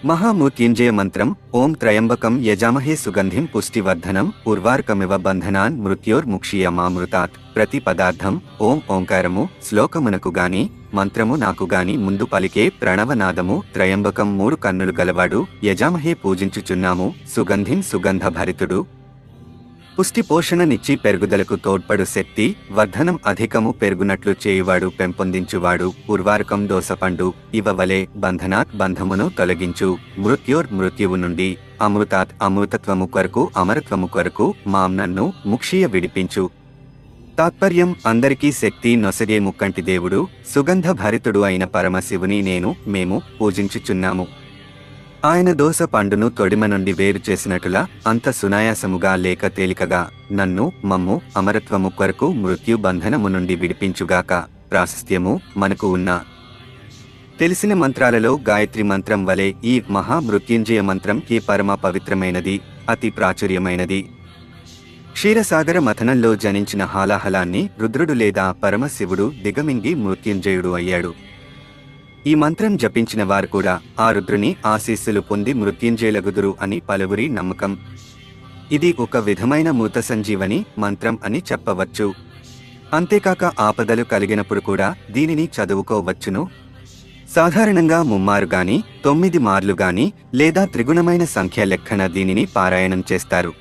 మహామృత్యుంజయ మంత్రం ఓం త్రయంబకం యజామహే సుగంధిం పుష్టివర్ధనం ఉర్వార్కమివ బంధనాన్ మృత్యోర్ముక్షీయమామృతాత్ ప్రతి పదార్థం ఓం ఓంకారము శ్లోకమునకు గాని మంత్రము నాకు గాని ముందు పలికే ప్రణవనాదము త్రయంబకం మూడు కన్నులు గలవాడు యజామహే పూజించుచున్నాము సుగంధిం సుగంధ భరితుడు పుష్టి పోషణనిచ్చి పెరుగుదలకు తోడ్పడు శక్తి వర్ధనం అధికము పెరుగునట్లు చేయువాడు పెంపొందించువాడు ఉర్వారకం దోసపండు ఇవవలే బంధనాత్ బంధమును తొలగించు. మృత్యోర్ మృత్యువు నుండి అమృతాత్ అమృతత్వము కొరకు అమరత్వము కొరకు మాంనన్ను ముక్షీయ విడిపించు. తాత్పర్యం అందరికీ శక్తి నొసగే ముక్కంటి దేవుడు సుగంధ భరితుడు అయిన పరమశివుని నేను మేము పూజించుచున్నాము. ఆయన దోస పండును తొడిమ నుండి వేరు చేసినట్లా అంత సునాయాసముగా లేక తేలికగా నన్ను మమ్ము అమరత్వము కొరకు మృత్యు బంధనము నుండి విడిపించుగాక ప్రాశస్త్యము మనకు ఉన్న. తెలిసిన మంత్రాలలో గాయత్రి మంత్రం వలె ఈ మహామృత్యుంజయ మంత్రం ఈ పరమ పవిత్రమైనది అతి ప్రాచుర్యమైనది. క్షీరసాగర మథనంలో జనించిన హాలాహలాన్ని రుద్రుడు లేదా పరమశివుడు దిగమింగి మృత్యుంజయుడు అయ్యాడు. ఈ మంత్రం జపించిన వారు కూడా ఆ రుద్రుని ఆశీస్సులు పొంది మృత్యుంజయులగుదురు అని పలువురి నమ్మకం. ఇది ఒక విధమైన మూత సంజీవని మంత్రం అని చెప్పవచ్చు. అంతేకాక ఆపదలు కలిగినప్పుడు కూడా దీనిని చదువుకోవచ్చును. సాధారణంగా ముమ్మారు గాని తొమ్మిది మార్లు గాని లేదా త్రిగుణమైన సంఖ్య లెక్కన దీనిని పారాయణం చేస్తారు.